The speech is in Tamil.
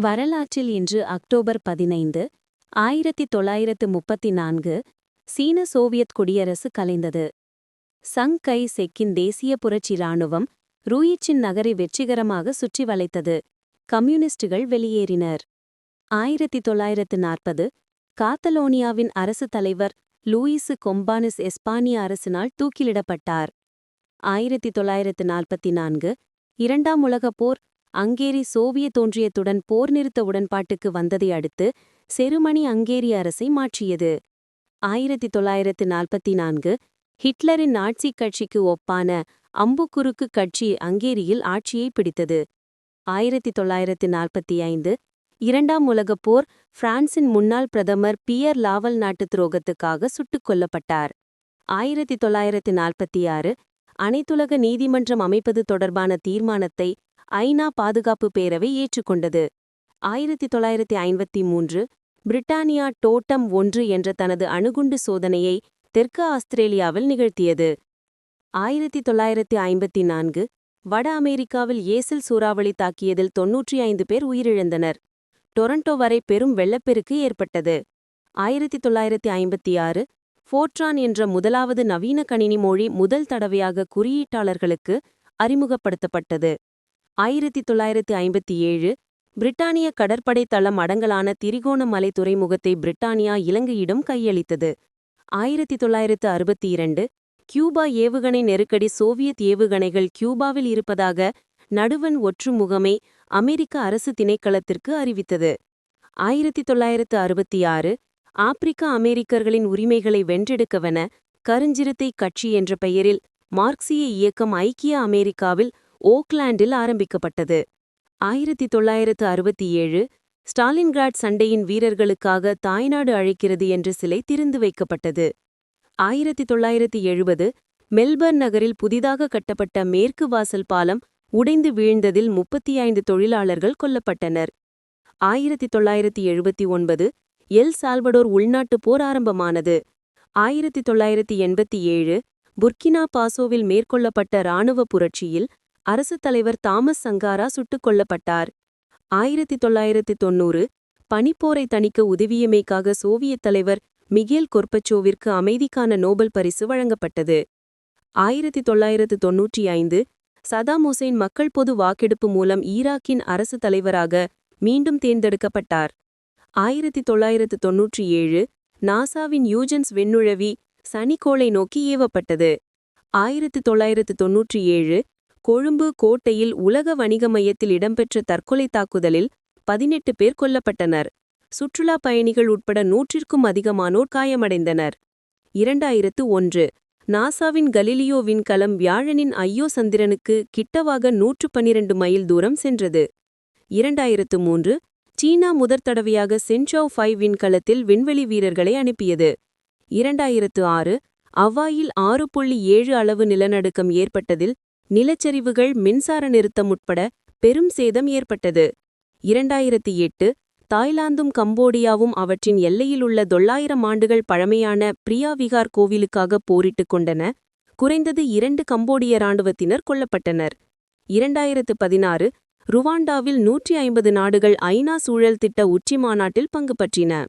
வரலாற்றில் இன்று அக்டோபர் பதினைந்து ஆயிரத்தி தொள்ளாயிரத்து முப்பத்தி நான்கு சீன சோவியத் குடியரசு கலைந்தது. சங் கை செக்கின் தேசிய புரட்சி இராணுவம் ரூயிச்சின் நகரை வெற்றிகரமாக சுற்றி வளைத்தது. கம்யூனிஸ்டுகள் வெளியேறினர். ஆயிரத்தி தொள்ளாயிரத்து நாற்பது காத்தலோனியாவின் அரசு தலைவர் லூயிசு கொம்பானிஸ் எஸ்பானிய அரசினால் தூக்கிலிடப்பட்டார். ஆயிரத்தி தொள்ளாயிரத்து நாற்பத்தி நான்கு இரண்டாம் உலகப் போர் அங்கேரி சோவியத் ஒன்றியத்துடன் போர் நிறுத்த உடன்பாட்டுக்கு வந்ததை அடுத்து செருமனி அங்கேரி அரசை மாற்றியது. ஆயிரத்தி தொள்ளாயிரத்து நாற்பத்தி நான்கு ஹிட்லரின் நாட்சி கட்சிக்கு ஒப்பான அம்புக்குறுக்கு கட்சி அங்கேரியில் ஆட்சியை பிடித்தது. ஆயிரத்தி தொள்ளாயிரத்து நாற்பத்தி ஐந்து இரண்டாம் உலகப் போர் பிரான்சின் முன்னாள் பிரதமர் பியர் லாவல் நாட்டு துரோகத்துக்காக சுட்டுக் கொல்லப்பட்டார். ஆயிரத்தி தொள்ளாயிரத்து நாற்பத்தி ஆறு அனைத்துலக நீதிமன்றம் அமைப்பது தொடர்பான தீர்மானத்தை ஐநா பாதுகாப்பு பேரவை ஏற்றுக்கொண்டது. ஆயிரத்தி தொள்ளாயிரத்தி ஐம்பத்தி மூன்று பிரிட்டானியா டோட்டம் ஒன்று என்ற தனது அணுகுண்டு சோதனையை தெற்கு ஆஸ்திரேலியாவில் நிகழ்த்தியது. ஆயிரத்தி தொள்ளாயிரத்தி ஐம்பத்தி நான்கு வட அமெரிக்காவில் ஏசில் சூறாவளி தாக்கியதில் தொன்னூற்றி ஐந்து பேர் உயிரிழந்தனர். டொரண்டோ வரை பெரும் வெள்ளப்பெருக்கு ஏற்பட்டது. ஆயிரத்தி தொள்ளாயிரத்தி ஐம்பத்தி ஆறு ஃபோர்ட்ரான் என்ற முதலாவது நவீன கணினி மொழி முதல் தடவையாக குறியீட்டாளர்களுக்கு அறிமுகப்படுத்தப்பட்டது. ஆயிரத்தி தொள்ளாயிரத்தி ஐம்பத்தி ஏழு பிரிட்டானிய கடற்படை தளம் அடங்கலான திரிகோணமலை துறைமுகத்தை பிரிட்டானியா இலங்கையிடம் கையளித்தது. ஆயிரத்தி தொள்ளாயிரத்து அறுபத்தி இரண்டு கியூபா ஏவுகணை நெருக்கடி சோவியத் ஏவுகணைகள் கியூபாவில் இருப்பதாக நடுவன் ஒற்று முகமை அமெரிக்க அரசு திணைக்களத்திற்கு அறிவித்தது. ஆயிரத்தி தொள்ளாயிரத்து அறுபத்தி ஆறு ஆப்பிரிக்க அமெரிக்கர்களின் உரிமைகளை வென்றெடுக்கவென கருஞ்சிறுத்தை கட்சி என்ற பெயரில் மார்க்சிய இயக்கம் ஐக்கிய அமெரிக்காவில் ஓக்லாண்டில் ஆரம்பிக்கப்பட்டது. ஆயிரத்தி தொள்ளாயிரத்து அறுபத்தி ஏழு ஸ்டாலின்கிராட் சண்டையின் வீரர்களுக்காக தாய்நாடு அழைக்கிறது என்ற சிலை திறந்து வைக்கப்பட்டது. ஆயிரத்தி தொள்ளாயிரத்தி எழுபது மெல்பர்ன் நகரில் புதிதாக கட்டப்பட்ட மேற்கு வாசல் பாலம் உடைந்து வீழ்ந்ததில் முப்பத்தி ஐந்து தொழிலாளர்கள் கொல்லப்பட்டனர். ஆயிரத்தி தொள்ளாயிரத்தி எழுபத்தி ஒன்பது எல் சால்வடோர் உள்நாட்டுப் போர் ஆரம்பமானது. ஆயிரத்தி தொள்ளாயிரத்தி எண்பத்தி ஏழு புர்கினா பாசோவில் மேற்கொள்ளப்பட்ட இராணுவ புரட்சியில் அரசுத் தலைவர் தாமஸ் சங்காரா சுட்டுக் கொல்லப்பட்டார். ஆயிரத்தி தொள்ளாயிரத்தி தொன்னூறு பனிப்போரை தணிக்க உதவியமைக்காக சோவியத் தலைவர் மிகேல் கொர்பச்சோவிற்கு அமைதிக்கான நோபல் பரிசு வழங்கப்பட்டது. ஆயிரத்தி தொள்ளாயிரத்து தொன்னூற்றி ஐந்து சதாம் ஹுசைன் மக்கள் பொது வாக்கெடுப்பு மூலம் ஈராக்கின் அரசு தலைவராக மீண்டும் தேர்ந்தெடுக்கப்பட்டார். ஆயிரத்தி தொள்ளாயிரத்து தொன்னூற்றி ஏழு நாசாவின் யூஜன்ஸ் விண்ணுழவி சனிக்கோளை நோக்கி ஏவப்பட்டது. ஆயிரத்தி தொள்ளாயிரத்து தொன்னூற்றி ஏழு கொழும்பு கோட்டையில் உலக வணிக மையத்தில் இடம்பெற்ற தற்கொலை தாக்குதலில் பதினெட்டு பேர் கொல்லப்பட்டனர். சுற்றுலா பயணிகள் உட்பட நூற்றிற்கும் அதிகமானோர் காயமடைந்தனர். இரண்டாயிரத்து ஒன்று நாசாவின் கலிலியோ விண்கலம் வியாழனின் ஐயோ சந்திரனுக்கு கிட்டவாக நூற்று பன்னிரண்டு மைல் தூரம் சென்றது. இரண்டாயிரத்து மூன்று சீனா முதற் தடவையாக சென்சாவ் ஃபைவ் விண்கலத்தில் விண்வெளி வீரர்களை அனுப்பியது. இரண்டாயிரத்து ஆறு அவ்வாயில் ஆறு புள்ளி ஏழு அளவு நிலநடுக்கம் ஏற்பட்டதில் நிலச்சரிவுகள் மின்சார நிறுத்தம் உட்பட பெரும் சேதம் ஏற்பட்டது. இரண்டாயிரத்தி எட்டு தாய்லாந்தும் கம்போடியாவும் அவற்றின் எல்லையில் உள்ள தொள்ளாயிரம் ஆண்டுகள் பழமையான பிரியாவிகார் கோவிலுக்காக போரிட்டுக் கொண்டன. குறைந்தது இரண்டு கம்போடிய இராணுவத்தினர் கொல்லப்பட்டனர். இரண்டாயிரத்து பதினாறு ருவாண்டாவில் நூற்றி ஐம்பது நாடுகள் ஐநா சூழல் திட்ட உச்சி மாநாட்டில் பங்கு பற்றின.